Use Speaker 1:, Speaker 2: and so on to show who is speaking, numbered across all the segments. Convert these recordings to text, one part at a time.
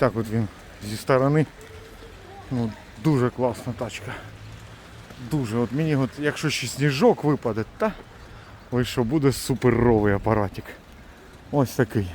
Speaker 1: так от він зі сторони. Ну, дуже класна тачка. Дуже. От мені, от, якщо ще сніжок випаде, та ви що, буде суперовий апаратик. Ось такий.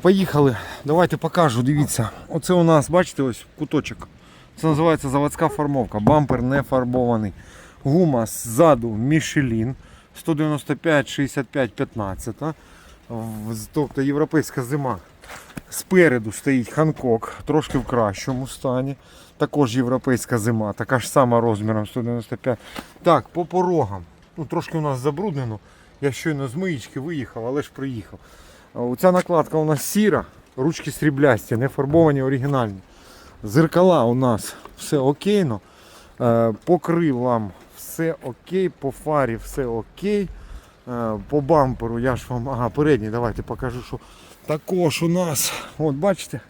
Speaker 1: Поїхали. Давайте покажу, дивіться. Оце у нас, бачите, ось куточок. Це називається заводська формовка. Бампер не фарбований. Гума ззаду Мішелін 195 65 15. Тобто європейська зима. Спереду стоїть Ханкок, трошки в кращому стані. Також європейська зима, така ж сама розміром 195. Так, по порогам. Ну, трошки у нас забруднено. Я щойно з миїчки виїхав, але ж приїхав. Оця накладка у нас сіра, ручки сріблясті, не фарбовані, оригінальні. Зеркала у нас все окейно. Е, По крилам все окей, по фарі все окей. Е, По бамперу я ж вам. Ага, передній, давайте покажу, що також у нас. От бачите,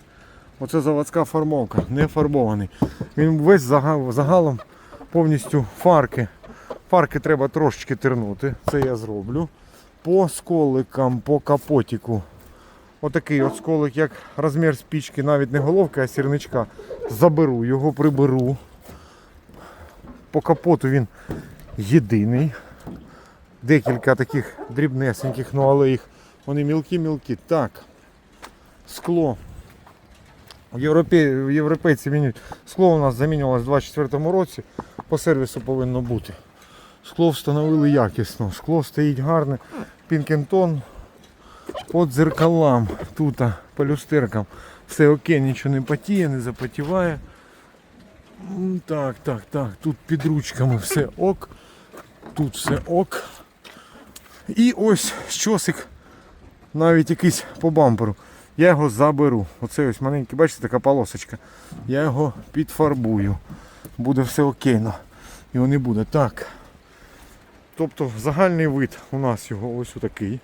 Speaker 1: оце заводська формовка, не фарбований. Він весь загал- загалом повністю фарки. Фарки треба трошечки тернути, це я зроблю. По сколикам, по капотіку. Отакий от сколик, як розмір спічки, навіть не головка, а сірничка. Заберу, його приберу. По капоту він єдиний. Декілька таких дрібнесеньких, ну але їх вони мілкі-мілкі. Так. Скло. Європей, європейці міняють. Скло у нас замінювалось у 24 році. По сервісу повинно бути. Скло встановили якісно. Скло стоїть гарне. Пінкентон. По дзеркалам. Тут по люстеркам. Все окей, нічого не потіє, не запотіває. М, Так, так, так. Тут під ручками все ок. Тут все ок. І ось щосик, навіть якийсь по бамперу. Я його заберу. Оце ось маленький, бачите, така полосочка. Я його підфарбую. Буде все окейно. Його не буде. Так. Тобто загальний вид у нас його ось отакий.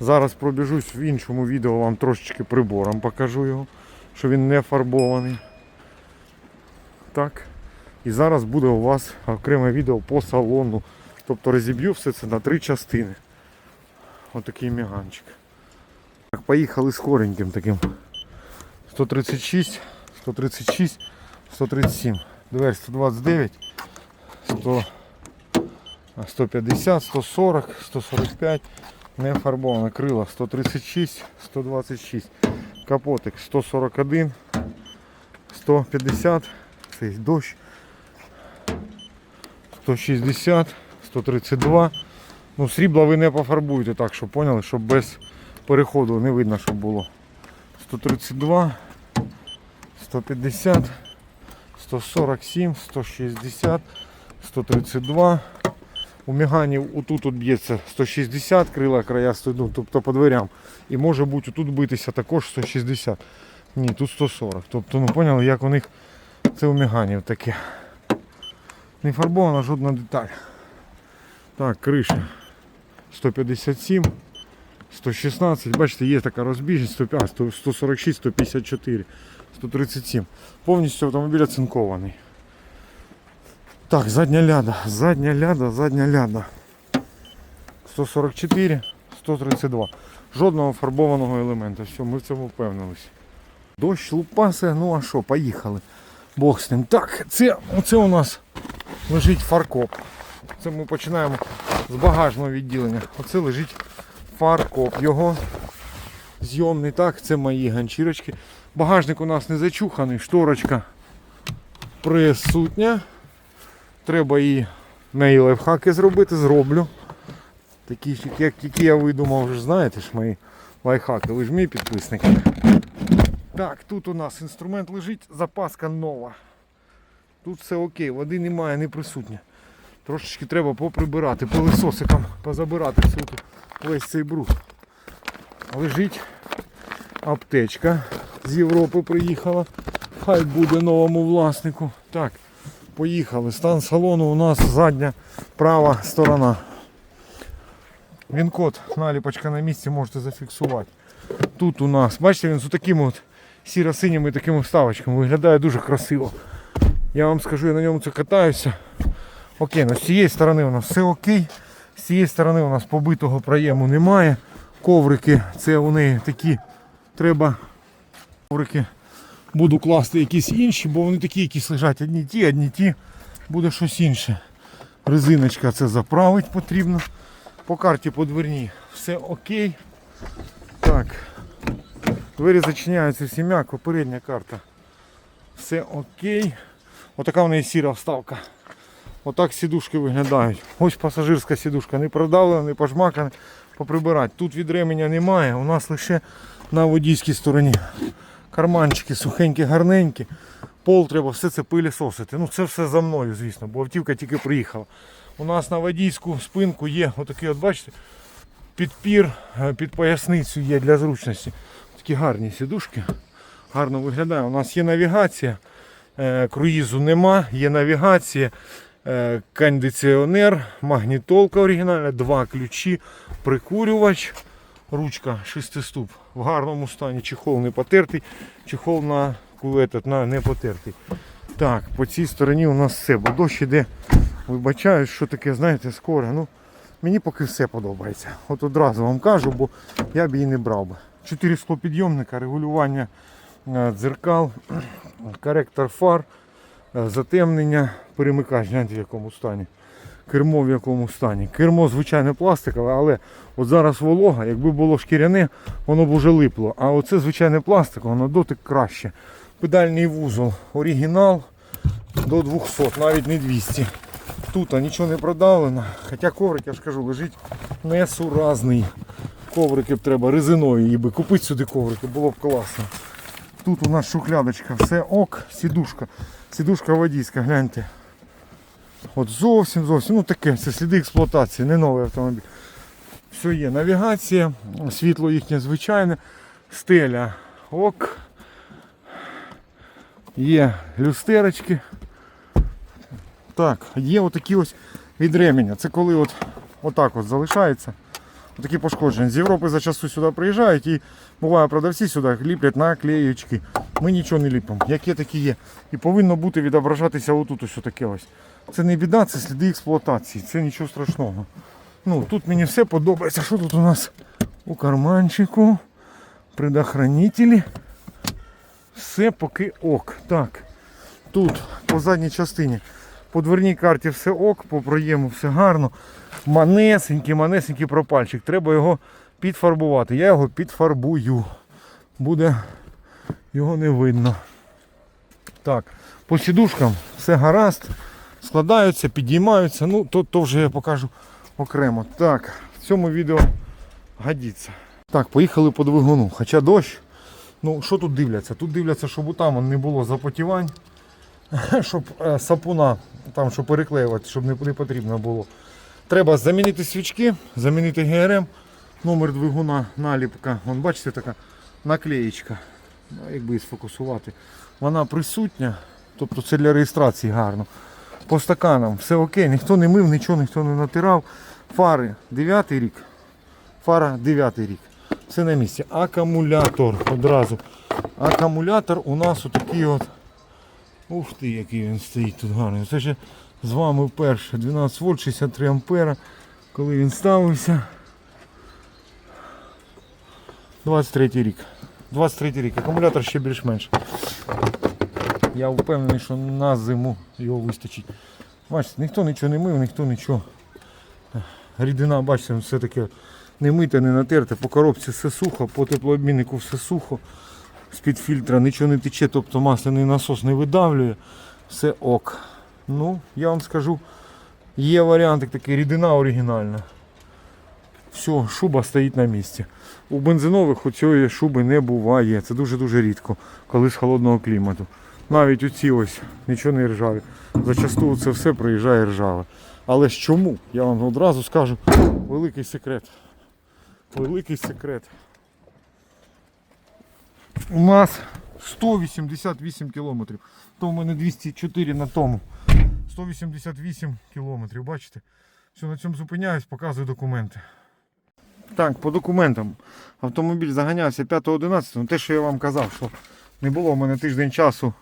Speaker 1: Зараз пробіжусь в іншому відео, вам трошечки прибором покажу його, що він не фарбований. Так. І зараз буде у вас окреме відео по салону. Тобто розіб'ю все це на три частини. Отакий міганчик. Так, поїхали скореньким таким. 136, 136, 137. Дверь 129, 100, 150, 140, 145. Не фарбоване крила 136, 126. Капотик 141, 150. Це дощ. 160, 132. Ну, срібла ви не пофарбуєте так, щоб поняли, щоб без переходу не видно, щоб було. 132, 150, 147, 160, 132. У міганів отут от б'ється 160 крила края стоять, ну, тобто по дверям. І може бути тут битися також 160. Ні, тут 140. Тобто, ну поняли, як у них це у міганів таке. Не фарбована жодна деталь. Так, криша 157, 116. Бачите, є така розбіжність 105, 100, 146, 154, 137. Повністю автомобіль оцинкований. Так, задня ляда, задня ляда, задня ляда. 144, 132. Жодного фарбованого елемента. Все, ми в цьому впевнилися. Дощ лупасе, ну а що, поїхали. Бог з ним. Так, це, оце у нас лежить фаркоп. Це ми починаємо з багажного відділення. Оце лежить фаркоп. Його зйомний. Так, це мої ганчірочки. Багажник у нас не зачуханий, шторочка присутня. Треба і неї лайфхаки зробити, зроблю. Такі, як які я видумав, вже знаєте ж мої лайфхаки. Ви ж мій підписник. Так, тут у нас інструмент лежить, запаска нова. Тут все окей, води немає, не присутня. Трошечки треба поприбирати, пилисосиком позабирати всю тут весь цей бруд. Лежить аптечка з Європи приїхала. Хай буде новому власнику. Так, поїхали. Стан салону у нас задня права сторона. Він-код, наліпочка на місці можете зафіксувати. Тут у нас, бачите, він з такими от сіро-синіми такими вставочками виглядає дуже красиво. Я вам скажу, я на ньому це катаюся. Окей, ну з цієї сторони у нас все окей. З цієї сторони у нас побитого проєму немає. Коврики, це у неї такі, треба коврики. Буду класти якісь інші, бо вони такі якісь лежать. Одні ті, одні ті. Буде щось інше. Резиночка це заправить потрібно. По карті подверні. все окей. Так. Двері зачиняються всі м'яко, передня карта. Все окей. Отака в неї сіра вставка. Отак сідушки виглядають. Ось пасажирська сідушка. Не продавлена, не пожмакана. Поприбирати. Тут від ременя немає. У нас лише на водійській стороні. Карманчики сухенькі, гарненькі. Пол треба все це пилісосити. Ну це все за мною, звісно, бо автівка тільки приїхала. У нас на водійську спинку є отакий, от бачите, підпір е, під поясницю є для зручності. Такі гарні сідушки. Гарно виглядає. У нас є навігація. Е, Круїзу нема, є навігація, е, кондиціонер, магнітолка оригінальна, два ключі, прикурювач, ручка шестиступ в гарному стані, чехол не потертий, чехол на кулетот на не потертий. Так, по цій стороні у нас все, бо дощ іде, вибачаю, що таке, знаєте, скоро. Ну, мені поки все подобається. От одразу вам кажу, бо я б її не брав би. Чотири склопідйомника, регулювання е, дзеркал, коректор фар, е, затемнення, перемикач, гляньте в якому стані. Кермо в якому стані. Кермо, звичайно, пластикове, але от зараз волога, якби було шкіряне, воно б уже липло. А оце звичайне пластикове, воно дотик краще. Педальний вузол, оригінал до 200, навіть не 200. Тут нічого не продавлено. Хоча коврик, я ж кажу, лежить несуразний. Коврики б треба резинові, і би купити сюди коврики, було б класно. Тут у нас шухлядочка, все ок, сідушка. Сідушка водійська, гляньте. От зовсім зовсім, ну таке, це сліди експлуатації, не новий автомобіль. Все є, навігація, світло їхнє звичайне, стеля ок. Є люстерочки. Так, є отакі ось від. Це коли от, отак от залишається. Такі пошкодження. З Європи зачасту сюди приїжджають і буває продавці сюди ліплять наклеєчки. Ми нічого не ліпимо. Яке такі є. І повинно бути відображатися отут ось таке ось. Це не біда, це сліди експлуатації, це нічого страшного. Ну, Тут мені все подобається. Що тут у нас у карманчику? Предохранителі. Все поки ок. Так. Тут по задній частині. По дверній карті все ок, по проєму все гарно. Манесенький, манесенький пропальчик. Треба його підфарбувати. Я його підфарбую. Буде його не видно. Так, по сідушкам все гаразд. Складаються, підіймаються. Ну, то, то вже я покажу окремо. Так, в цьому відео годиться. Так, поїхали по двигуну. Хоча дощ. Ну, що тут дивляться? Тут дивляться, щоб там не було запотівань, щоб е, сапуна, там, щоб переклеювати, щоб не потрібно було. Треба замінити свічки, замінити ГРМ, номер двигуна, наліпка. Вон, бачите, така наклеєчка. Ну, якби сфокусувати. Вона присутня, тобто це для реєстрації гарно. По стаканам все окей, ніхто не мив, нічого ніхто не натирав. Фари 9 рік. Фара 9 рік. Все на місці. Акумулятор одразу. Акумулятор у нас отакий от. Ух ти, який він стоїть тут гарний. Це ще з вами вперше. 12 вольт 63 ампера. Коли він ставився. 23 рік. 23 рік. Акумулятор ще більш-менш. Я впевнений, що на зиму його вистачить. Бачите, ніхто нічого не мив, ніхто нічого. Рідина, бачите, все таке не мите, не натерте. По коробці все сухо, по теплообміннику все сухо. З-під фільтра нічого не тече, тобто масляний насос не видавлює. Все ок. Ну, я вам скажу, є варіантик такий, рідина оригінальна. Все, шуба стоїть на місці. У бензинових у цієї шуби не буває. Це дуже-дуже рідко, коли з холодного клімату. Навіть оці ось нічого не ржаві. Зачасту це все приїжджає ржаве. Але ж чому? Я вам одразу скажу великий секрет. Великий секрет. У нас 188 кілометрів. То в мене 204 на тому. 188 кілометрів, бачите? Все, на цьому зупиняюсь, показую документи. Так, по документам. Автомобіль заганявся 5.11. Ну, те, що я вам казав, що не було в мене тиждень часу.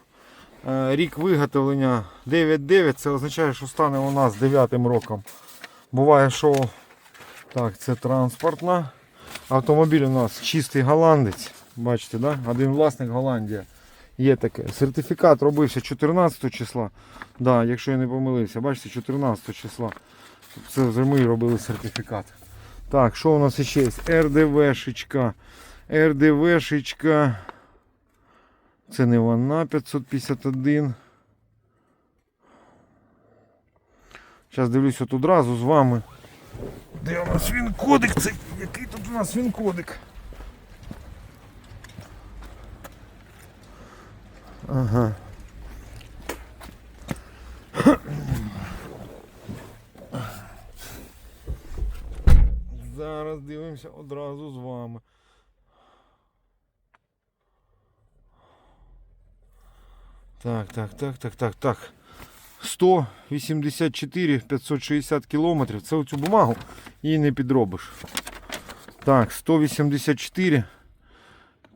Speaker 1: Е, Рік виготовлення 9.9, це означає, що стане у нас 9 роком. Буває, що Так, це транспортна. Автомобіль у нас чистий голландець. Бачите, да? один власник Голландія. Є таке. Сертифікат робився 14 числа. Да, якщо я не помилився, бачите, 14 числа. Це вже ми робили сертифікат. Так, що у нас ще є? РДВшечка. РДВшечка. Це не вона 551. Зараз дивлюсь от одразу з вами. Де у нас він кодик? Це який тут у нас він кодик? Ага. Зараз дивимося одразу з вами. Так, так, так, так, так, так. 184 560 кілометрів. Це оцю бумагу її не підробиш. Так, 184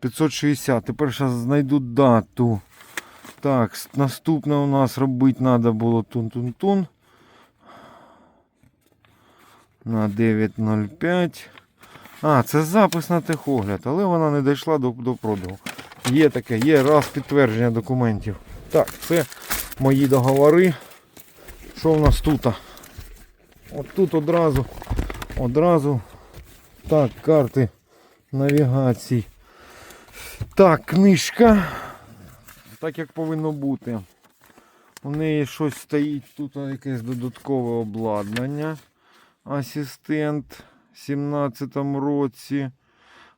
Speaker 1: 560. Тепер зараз знайду дату. Так, наступне у нас робити треба було тун-тун-тун. На 9.05. А, це запис на техогляд, але вона не дійшла до, до пробігу. Є таке, є раз підтвердження документів. Так, це мої договори. Що в нас тут? От тут одразу, одразу. Так, карти навігації. Так, книжка. Так як повинно бути. У неї щось стоїть, тут якесь додаткове обладнання. Асистент в 17-му році.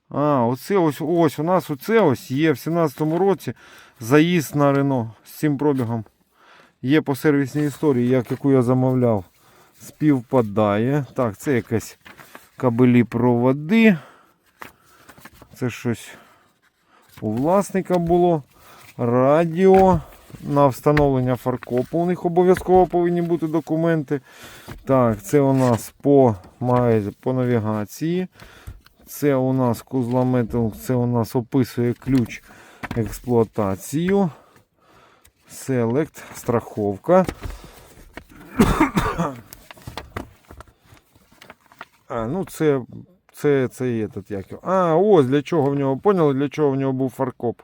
Speaker 1: А, оце ось ось у нас оце ось є в 17-му році заїзд на Рено з цим пробігом. Є по сервісній історії, як яку я замовляв. Співпадає. Так, це якась кабелі проводи. Це щось у власника було. Радіо. На встановлення фаркопу у них обов'язково повинні бути документи. Так, це у нас по, по навігації. Це у нас кузламетал, це у нас описує ключ експлуатацію. Селект, страховка. А, ну це, це, це є тут як. А, ось для чого в нього, поняли, для чого в нього був фаркоп.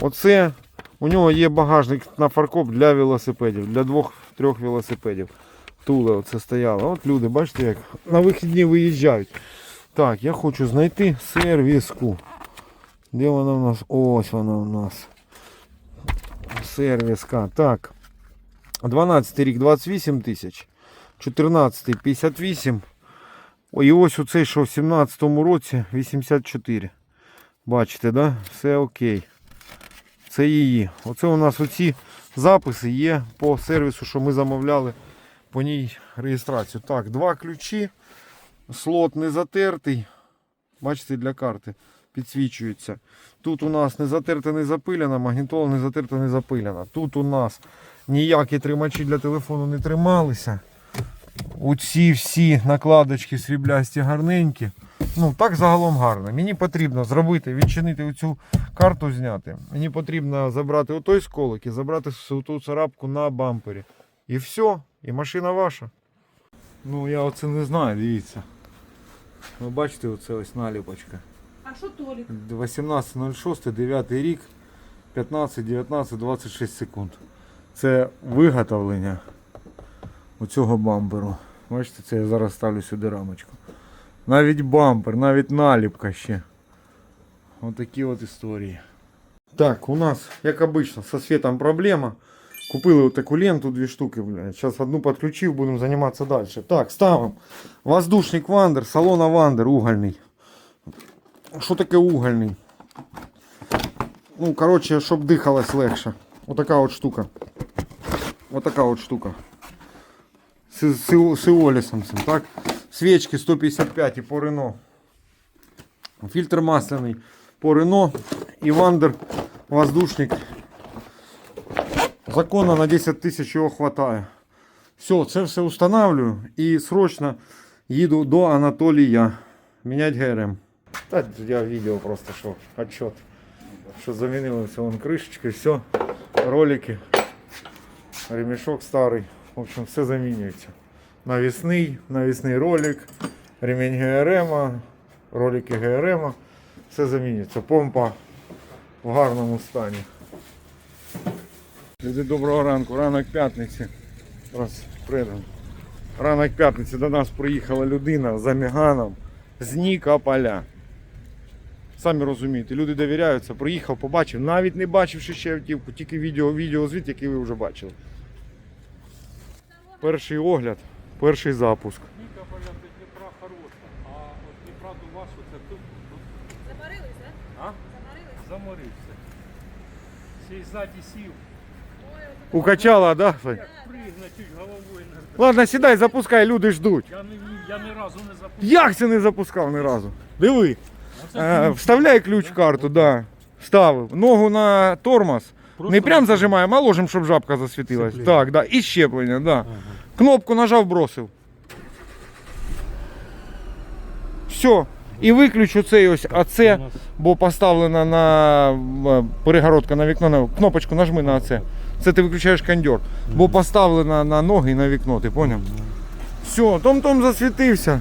Speaker 1: Оце у нього є багажник на фаркоп для велосипедів, для двох-трьох велосипедів. Туле оце стояло. От люди, бачите, як на вихідні виїжджають. Так, я хочу знайти сервіску. Де вона в нас? Ось вона у нас. Сервіска. Так. 12 рік 28 тисяч. 14 58. О, І ось оцей, що в 17-му році 84. Бачите, да? Все окей. Це її. Оце у нас оці записи є по сервісу, що ми замовляли по ній реєстрацію. Так, два ключі. Слот не затертий. Бачите, для карти підсвічується. Тут у нас не затерта, не запиляна, магнітола не затерта, не запиляна. Тут у нас ніякі тримачі для телефону не трималися. Оці всі накладочки сріблясті гарненькі. Ну, так загалом гарно. Мені потрібно зробити, відчинити оцю карту, зняти. Мені потрібно забрати отой сколик і забрати ту царапку на бампері. І все, і машина ваша. Ну я оце не знаю, дивіться. Ви бачите, оце ось наліпочка.
Speaker 2: А що Толік?
Speaker 1: 18.06, 9 рік, 15, 19, 26 секунд. Це виготовлення оцього бамперу. Бачите, це я зараз ставлю сюди рамочку. Навіть бампер, навіть наліпка ще. Отакі от історії. Так, у нас, як обычно, со светом проблема. Купили вот таку ленту, дві штуки, блядь. Сейчас одну подключив, будемо займатися далі. Так, ставимо. Воздушник Вандер, салона Вандер, угольний. Що таке угольний? Ну, коротше, щоб дихалось легше. Отака от штука. Отака от штука. З, з, з іолісом цим, так? Свічки 155 і по Рено. Фільтр масляний по Рено. І Вандер воздушник. Законно на 10 тисяч його хватає. Все, це все устанавливаю і срочно їду до Анатолія. Міняти ГРМ. Та я відео просто що, отчет. Що замінили все, вон кришечки, все, ролики, ремішок старий. В общем, все замінюється. Навісний, навісний ролик, ремінь ГРМ, ролики ГРМ. Все замінюється. Помпа в гарному стані. Люди, доброго ранку. Ранок п'ятниці. Раз, прийдемо. Ранок п'ятниці до нас приїхала людина за Меганом з Нікополя. Самі розумієте, люди довіряються, приїхав, побачив, навіть не бачивши ще автівку, тільки відео, відеозвіт, який ви вже бачили. Перший огляд, перший запуск.
Speaker 2: Нікополя до Дніпра хороша, а от Дніпра до вас оце тут
Speaker 3: Заморились, так?
Speaker 2: а?
Speaker 3: Заморились?
Speaker 2: заморився. Ще й ззаді сів,
Speaker 1: Укачала, да?
Speaker 2: Пригне чуть головою
Speaker 1: Ладно, сідай, запускай, люди ждуть.
Speaker 2: Я, не, я ні разу не запустив.
Speaker 1: Як це не запускав ні разу? Диви. Е, вставляй ключ в карту, да. Ставив. Ногу на тормоз.
Speaker 2: Просто
Speaker 1: Не прям зажимаємо, а ложим, щоб жабка засвітилась.
Speaker 2: Сцеплення.
Speaker 1: Так, да. І щеплення, да.
Speaker 2: Ага.
Speaker 1: Кнопку нажав, бросив. Все. І виключу цей ось, а це,
Speaker 2: нас
Speaker 1: бо поставлена на е, перегородка на вікно, на кнопочку нажми на це. Це ти виключаєш кондьор. Бо поставлена на ноги і на вікно, ти поняв? Все, том-том засвітився.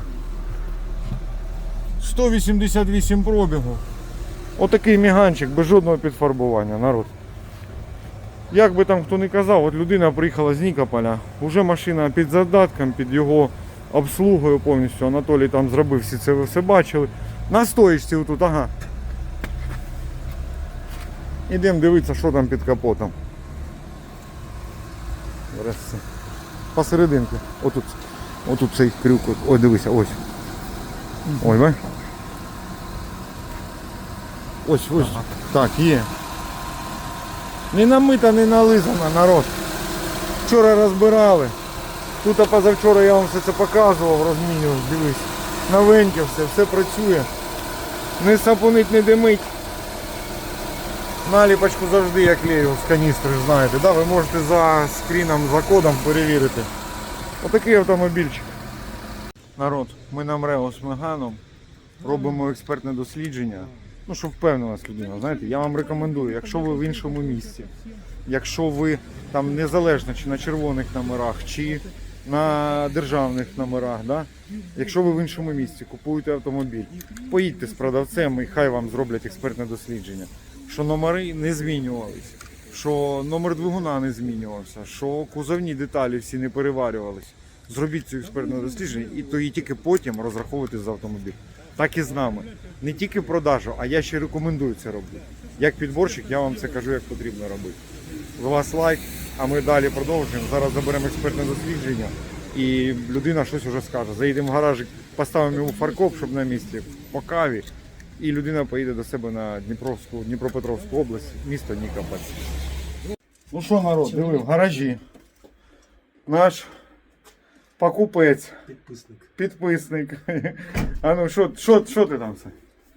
Speaker 1: 188 пробігу. Отакий міганчик без жодного підфарбування, народ. Як би там хто не казав, от людина приїхала з Нікополя, уже машина під задатком, під його обслугою повністю. Анатолій там зробив всі це, ви все бачили. На стоїчці отут, ага. Ідемо дивитися, що там під капотом. Посерединку. Отут. Отут цей крюк. Ой, дивися, ось. Ой, бай. Ось, ось. Так, є. Не намита, не нализана народ. Вчора розбирали. Тут а позавчора я вам все це показував, розмінював, дивись. Новеньке все, все працює. Не сапунить, не димить. Наліпочку завжди я клею з каністри, знаєте. Да? Ви можете за скріном, за кодом перевірити. Отакий автомобільчик. Народ, ми на МРЕО з Меганом робимо експертне дослідження. Ну, щоб впевнилась людина, знаєте, я вам рекомендую, якщо ви в іншому місці, якщо ви там незалежно чи на червоних номерах, чи на державних номерах, да? якщо ви в іншому місці купуєте автомобіль, поїдьте з продавцем і хай вам зроблять експертне дослідження, що номери не змінювались, що номер двигуна не змінювався, що кузовні деталі всі не переварювались. Зробіть цю експертне дослідження і то і тільки потім розраховуйтесь за автомобіль. Так і з нами. Не тільки продажу, а я ще рекомендую це робити. Як підборщик, я вам це кажу, як потрібно робити. З вас лайк, а ми далі продовжуємо. Зараз заберемо експертне дослідження і людина щось вже скаже. Заїдемо в гаражик, поставимо йому фаркоп, щоб на місці по каві. І людина поїде до себе на Дніпровську, Дніпропетровську область, місто Нікополь. Ну що, народ, диви, в гаражі. Наш покупець,
Speaker 2: підписник.
Speaker 1: підписник. А ну, що, що, що ти там? Сань?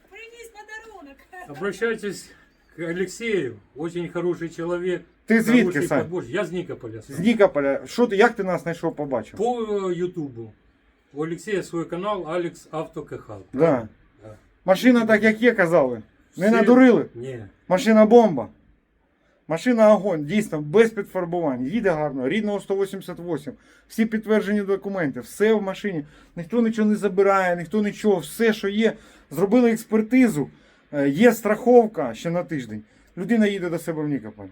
Speaker 3: Приніс подарунок.
Speaker 2: Обращайтесь к Алексею, очень хороший человек.
Speaker 1: Ти звідки,
Speaker 2: хороший
Speaker 1: Сань?
Speaker 2: подборщик. Я з Нікополя.
Speaker 1: З Нікополя. Що ти, як ти нас знайшов, побачив?
Speaker 2: По е, Ютубу. У Олексія свій канал Алекс Автокахал.
Speaker 1: Да.
Speaker 2: Да.
Speaker 1: Машина так як є, казали. Не
Speaker 2: Всі-
Speaker 1: надурили.
Speaker 2: Ні.
Speaker 1: Машина бомба. Машина огонь, дійсно, без підфарбувань. Їде гарно, рідного 188. Всі підтверджені документи, все в машині. Ніхто нічого не забирає, ніхто нічого, все, що є. Зробили експертизу, е, є страховка ще на тиждень. Людина їде до себе в Нікополь.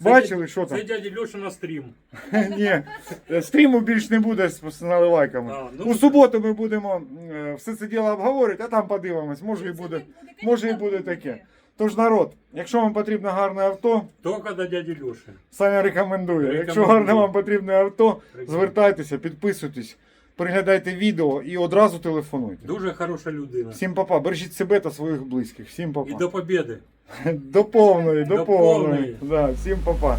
Speaker 1: Бачили, що там?
Speaker 2: Це дядя Льоша на стрім.
Speaker 1: Ні, е, стріму більш не буде з наливайками.
Speaker 2: А, ну,
Speaker 1: У суботу ми будемо е, все це діло обговорити, а там подивимось, може і буде, може і буде таке. Тож народ, якщо вам потрібно гарне авто,
Speaker 2: Тільки до дяді Льоші.
Speaker 1: Саня рекомендує. Якщо гарне вам потрібне авто,
Speaker 2: Рекомендую.
Speaker 1: звертайтеся, підписуйтесь, переглядайте відео і одразу телефонуйте.
Speaker 2: Дуже хороша людина.
Speaker 1: Всім папа, бережіть себе та своїх близьких. Всім
Speaker 2: І
Speaker 1: папа.
Speaker 2: до побєди.
Speaker 1: До повної, до
Speaker 2: До
Speaker 1: повної.
Speaker 2: повної.
Speaker 1: Да, всім папа.